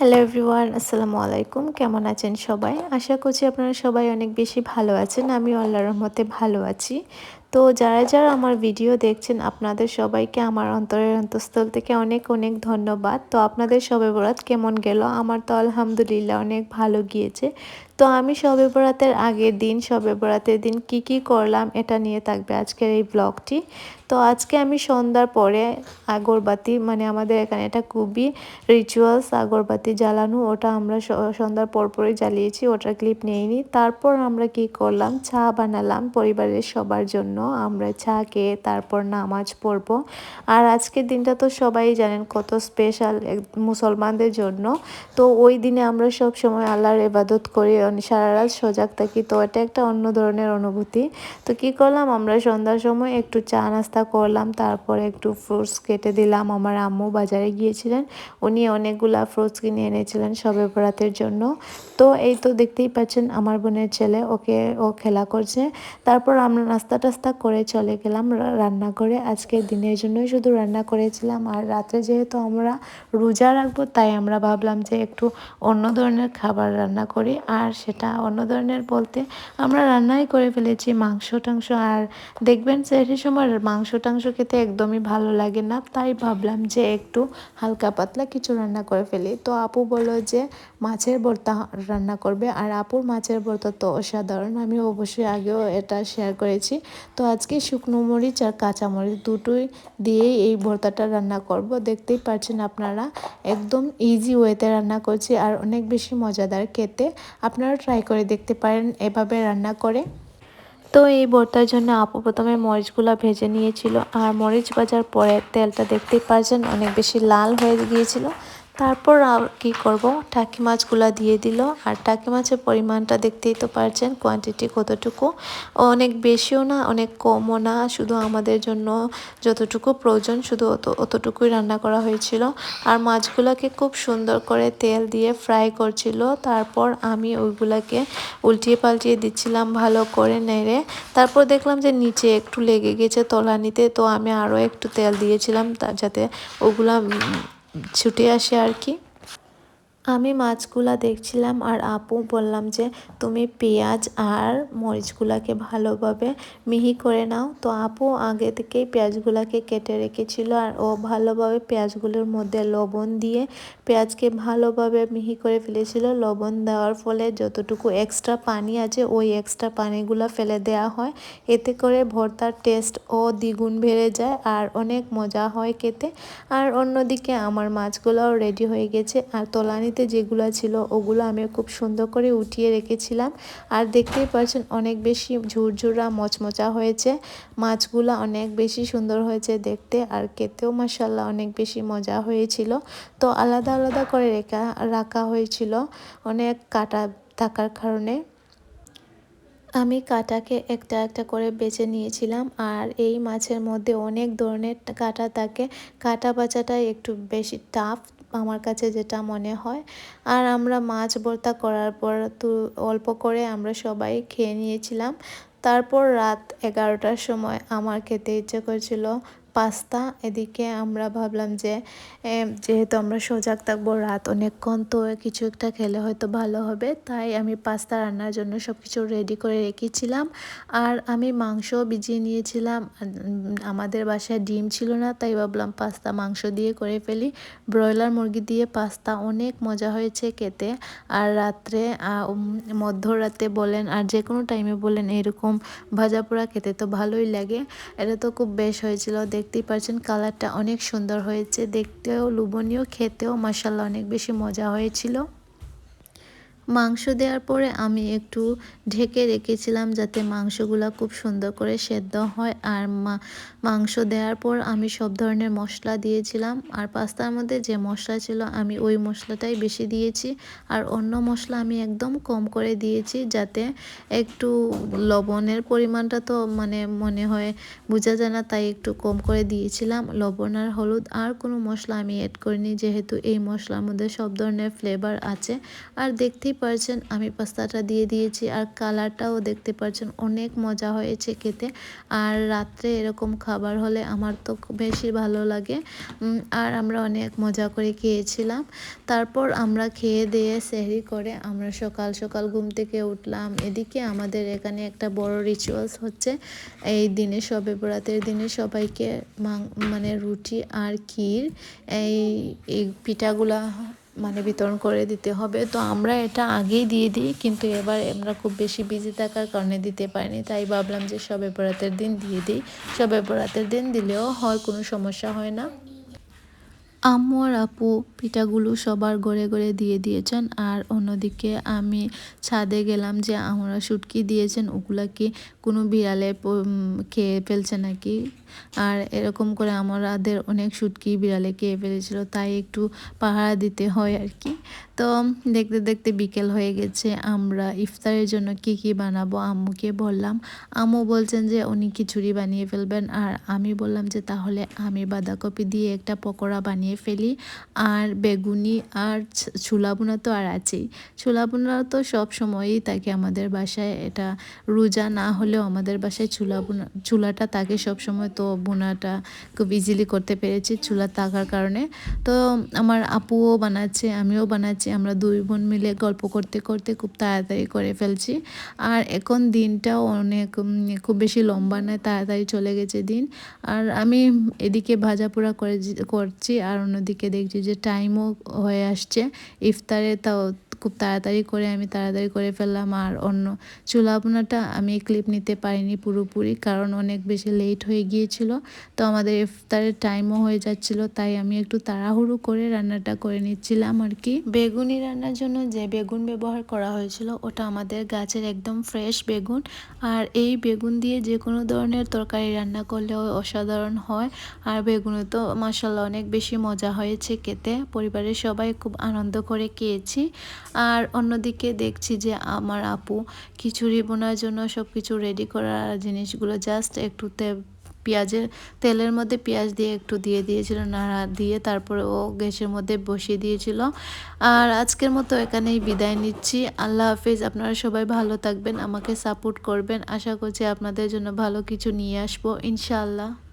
Hello everyone আসসালামু আলাইকুম কেমন আছেন সবাই? আশা করছি আপনারা সবাই অনেক বেশি ভালো আছেন। আমি আল্লাহর রহমতে ভালো আছি। তো যারা যারা আমার ভিডিও দেখছেন, আপনাদের সবাইকে আমার অন্তরের অন্তঃস্থল থেকে অনেক অনেক ধন্যবাদ। তো আপনাদের সবাই বরাত কেমন গেল? আমার তো আলহামদুলিল্লাহ অনেক ভালো গিয়েছে। তো আমি সবে বরাতের আগের দিন, সবে বরাতের দিন কি কি করলাম এটা নিয়ে থাকবে আজকের এই ব্লগটি তো আজকে আমি সন্ধ্যার পরে আগরবাতি মানে আমাদের এখানে এটা খুবই রিচুয়ালস আগরবাতি জ্বালানো, ওটা আমরা সন্ধ্যার পরপরই জ্বালিয়েছি, ওটার ক্লিপ নিইনি। তারপর আমরা কি করলাম? চা বানালাম পরিবারের সবার জন্য, আমরা চা খেয়ে তারপর নামাজ পড়ব। আর আজকের দিনটা তো সবাই জানেন কত স্পেশাল মুসলমানদের জন্য। তো ওই দিনে আমরা সব সময় আল্লাহর ইবাদত করি সারা রাত সজাগ থাকি। তো এটা একটা অন্য ধরনের অনুভূতি। তো কি করলাম, আমরা সন্ধ্যার সময় একটু চা নাস্তা করলাম, তারপরে একটু ফ্রুটস কেটে দিলাম। আমার আম্মু বাজারে গিয়েছিলেন, উনি অনেকগুলা ফ্রুটস কিনে এনেছিলেন সবে বরাতের জন্য। তো এই তো দেখতেই পাচ্ছেন, আমার বোনের ছেলে, ওকে, ও খেলা করছে। তারপর আমরা নাস্তা টাস্তা করে চলে গেলাম রান্না করে আজকের দিনের জন্যই শুধু রান্না করেছিলাম। আর রাত্রে যেহেতু আমরা রোজা রাখব, তাই আমরা ভাবলাম যে একটু অন্য ধরনের খাবার রান্না করি। আর সেটা অন্য ধরনের বলতে আমরা রান্নাই করে ফেলেছি মাংস টাংস, আর দেখবেন সেই সময় মাংস টাংস খেতে একদমই ভালো লাগে না। তাই ভাবলাম যে একটু হালকা পাতলা কিছু রান্না করে ফেলি। তো আপু বলল যে মাছের ভর্তা রান্না করবে, আর আপুর মাছের ভর্তা তো অসাধারণ। আমি অবশ্যই আগেও এটা শেয়ার করেছি। তো আজকে শুকনো মরিচ আর কাঁচা মরিচ দুটোই দিয়েই এই ভর্তাটা রান্না করব। দেখতেই পাচ্ছেন আপনারা, একদম ইজি ওয়েতে রান্না করছি, আর অনেক বেশি মজাদার খেতে। আপনারা ট্রাই করে দেখতে পারেন, এভাবে রান্না করে। তো এই ভর্তার জন্য আপু প্রথমে মরিচগুলো ভেজে নিয়েছিল। আর মরিচ ভাজার পরে তেলটা দেখতেই পাচ্ছেন, অনেক বেশি লাল হয়ে গিয়েছিল। তারপর কি করব? টাকি মাছগুলো দিয়ে দিল। আর টাকি মাছের পরিমাণটা দেখতেই তো পারছেন কোয়ান্টিটি কতটুকু। অনেক বেশিও না, অনেক কমও না। শুধু আমাদের জন্য যতটুকু প্রয়োজন, শুধু অত, অতটুকুই রান্না করা হয়েছিল। আর মাছগুলোকে খুব সুন্দর করে তেল দিয়ে ফ্রাই করছিল। তারপর আমি ওইগুলাকে উল্টিয়ে পাল্টিয়ে দিচ্ছিলাম ভালো করে নেড়ে। তারপর দেখলাম যে নিচে একটু লেগে গেছে তলানিতে, তো আমি আরও একটু তেল দিয়েছিলাম যাতে ওগুলা ছুটে আসে আর কি। আমি মাছগুলা দেখছিলাম আর আপু বললাম যে, তুমি পেঁয়াজ আর মরিচগুলাকে ভালোভাবে মিহি করে নাও। তো আপু আগে থেকেই পেঁয়াজগুলাকে কেটে রেখেছিল আর ও ভালোভাবে পেঁয়াজগুলোর মধ্যে লবণ দিয়ে পেঁয়াজকে ভালোভাবে মিহি করে ফেলেছিল। লবণ দেওয়ার ফলে যতটুকু এক্সট্রা পানি আছে, ওই এক্সট্রা পানিগুলো ফেলে দেওয়া হয়। এতে করে ভর্তার টেস্ট ও দ্বিগুণ বেড়ে যায় আর অনেক মজা হয় খেতে। আর অন্যদিকে আমার মাছগুলোও রেডি হয়ে গেছে। আর তোলানিতে বাটিতে যেগুলো ছিল, ওগুলো আমি খুব সুন্দর করে উঠিয়ে রেখেছিলাম। আর দেখতেই পাচ্ছেন অনেক বেশি ঝুরঝুরা, মচমচা হয়েছে। মাছগুলো অনেক বেশি সুন্দর হয়েছে দেখতে আর খেতেও মাসাল্লাহ অনেক বেশি মজা হয়েছিল। তো আলাদা আলাদা করে রেখা, রাখা হয়েছিল অনেক কাটা থাকার কারণে। আমি কাটাকে একটা একটা করে বেছে নিয়েছিলাম আর এই মাছের মধ্যে অনেক ধরনের কাটা থাকে। কাটা বাচাটা একটু বেশি টাফ আমার কাছে যেটা মনে হয়। আর আমরা মাছ ভর্তা করার পর তো অল্প করে আমরা সবাই খেয়ে নিয়েছিলাম। তারপর রাত এগারোটার সময় আমার খেতে ইচ্ছে করেছিল পাস্তা, এদিকে আমরা ভাবলাম যে যেহেতু আমরা সজাগ থাকব, রাত অনেকক্ষণ তো কিছু একটা খেলে হয়তো ভালো হবে, তাই আমি পাস্তা রান্নার জন্য সব কিছু রেডি করে রেখেছিলাম। আর আমি মাংস ভিজিয়ে নিয়েছিলাম আমাদের বাসায় ডিম ছিল না, তাই ভাবলাম পাস্তা মাংস দিয়ে করে ফেলি। ব্রয়লার মুরগি দিয়ে পাস্তা অনেক মজা হয়েছে খেতে। আর রাত্রে মধ্যরাতে বলেন, আর যে কোনো টাইমে বলেন, এরকম ভাজা পোড়া খেতে তো ভালোই লাগে। এটা তো খুব বেশ হয়েছিল দেখ দেখতেই পাচ্ছেন কালারটা অনেক সুন্দর হয়েছে। দেখতেও লুবনীয় খেতেও মশালা অনেক বেশি মজা হয়েছিল। মাংস দেওয়ার পরে আমি একটু ঢেকে রেখেছিলাম যাতে মাংসগুলো খুব সুন্দর করে সেদ্ধ হয়। আর মাংস দেওয়ার পর আমি সব ধরনের মশলা দিয়েছিলাম। আর পাস্তার মধ্যে যে মশলা ছিল আমি ওই মশলাটাই বেশি দিয়েছি। আর অন্য মশলা আমি একদম কম করে দিয়েছি যাতে একটু লবণের পরিমাণটা তো মানে মনে হয় বোঝা যায় না, তাই একটু কম করে দিয়েছিলাম। লবণ আর হলুদ আর কোনো মশলা আমি অ্যাড করিনি, যেহেতু এই মশলার মধ্যে সব ধরনের ফ্লেভার আছে। আর দেখতেই পারছেন, আমি পাস্তাটা দিয়ে দিয়েছি আর কালারটাও দেখতে পাচ্ছেন অনেক মজা হয়েছে খেতে। আর রাত্রে এরকম খাবার হলে আমার তো বেশি ভালো লাগে। আর আমরা অনেক মজা করে খেয়েছিলাম। তারপর আমরা খেয়ে দিয়ে সেহরি করে আমরা সকাল সকাল ঘুম থেকে উঠলাম। এদিকে আমাদের এখানে একটা বড় রিচুয়ালস হচ্ছে। এই দিনে সবে বরাতের দিনে সবাইকে মানে রুটি আর ক্ষীর এই পিঠাগুলা মানে বিতরণ করে দিতে হবে। তো আমরা এটা আগেই দিয়ে দিই, কিন্তু এবার আমরা খুব বেশি বিজি থাকার কারণে দিতে পারিনি। তাই ভাবলাম যে সবে বরাতের দিন দিয়ে দিই। সবে বরাতের দিন দিলেও হয়, কোনো সমস্যা হয় না। আম্মু আর আপু পিঠাগুলো সবার ঘরে ঘরে দিয়ে দিয়েছেন। আর অন্যদিকে আমি ছাদে গেলাম যে আমরা শুটকি দিয়েছেন, ওগুলা কি কোনো বিড়ালে খেয়ে ফেলছে নাকি? আর এরকম করে আমাদের অনেক শুটকি বিড়ালে খেয়ে ফেলেছিল, তাই একটু পাহারা দিতে হয় আর কি। তো দেখতে দেখতে বিকেল হয়ে গেছে, আমরা ইফতারের জন্য কি কি বানাবো আম্মুকে বললাম। আম্মু বলছেন যে উনি খিচুড়ি বানিয়ে ফেলবেন, আর আমি বললাম যে তাহলে আমি বাঁধাকপি দিয়ে একটা পকোড়া বানিয়ে ফেলি। আর বেগুনি আর ছোলা বোনা তো আর আছেই। ছোলা বোনা তো সব সময়ই থাকে আমাদের বাসায়। এটা রোজা না হলেও আমাদের বাসায় চুলা বোনা চুলাটা থাকে সব সময়। তো বোনাটা খুব ইজিলি করতে পেরেছি চুলা থাকার কারণে। তো আমার আপুও বানাচ্ছে, আমিও বানাচ্ছি। আমরা দুই বোন মিলে গল্প করতে করতে খুব তাড়াতাড়ি করে ফেলছি। আর এখন দিনটাও অনেক খুব বেশি লম্বা নয়, তাড়াতাড়ি চলে গেছে দিন। আর আমি এদিকে ভাজা পোড়া করে, করছি। আর অন্যদিকে দেখছি যে টাইমও হয়ে আসছে। ইফতারে তাও খুব তাড়াতাড়ি করে আমি তাড়াতাড়ি করে ফেললাম। আর অন্য চুলা বোনাটা আমি ক্লিপ নিতে পারিনি পুরোপুরি, কারণ অনেক বেশি লেট হয়ে গিয়েছিল। তো আমাদের ইফতারের টাইমও হয়ে যাচ্ছিল, তাই আমি একটু তাড়াহুড়ো করে রান্নাটা করে নিচ্ছিলাম আর কি। বেগুনি রান্নার জন্য যে বেগুন ব্যবহার করা হয়েছিল, ওটা আমাদের গাছের একদম ফ্রেশ বেগুন। আর এই বেগুন দিয়ে যে কোনো ধরনের তরকারি রান্না করলেও অসাধারণ হয়। আর বেগুনে তো মাসাল্লাহ অনেক বেশি মজা হয়েছে খেতে। পরিবারের সবাই খুব আনন্দ করে খেয়েছি। আর অন্যদিকে দেখছি যে আমার আপু খিচুড়ি বোনার জন্য সব কিছু রেডি করার জিনিসগুলো জাস্ট একটু পেঁয়াজের, তেলের মধ্যে পেঁয়াজ দিয়ে একটু দিয়ে দিয়েছিল, নাড়া দিয়ে তারপরে ও গ্যাসের মধ্যে বসিয়ে দিয়েছিল। আর আজকের মতো এখানেই বিদায় নিচ্ছি। আল্লাহ হাফিজ, আপনারা সবাই ভালো থাকবেন, আমাকে সাপোর্ট করবেন। আশা করছি আপনাদের জন্য ভালো কিছু নিয়ে আসব, ইনশাআল্লাহ।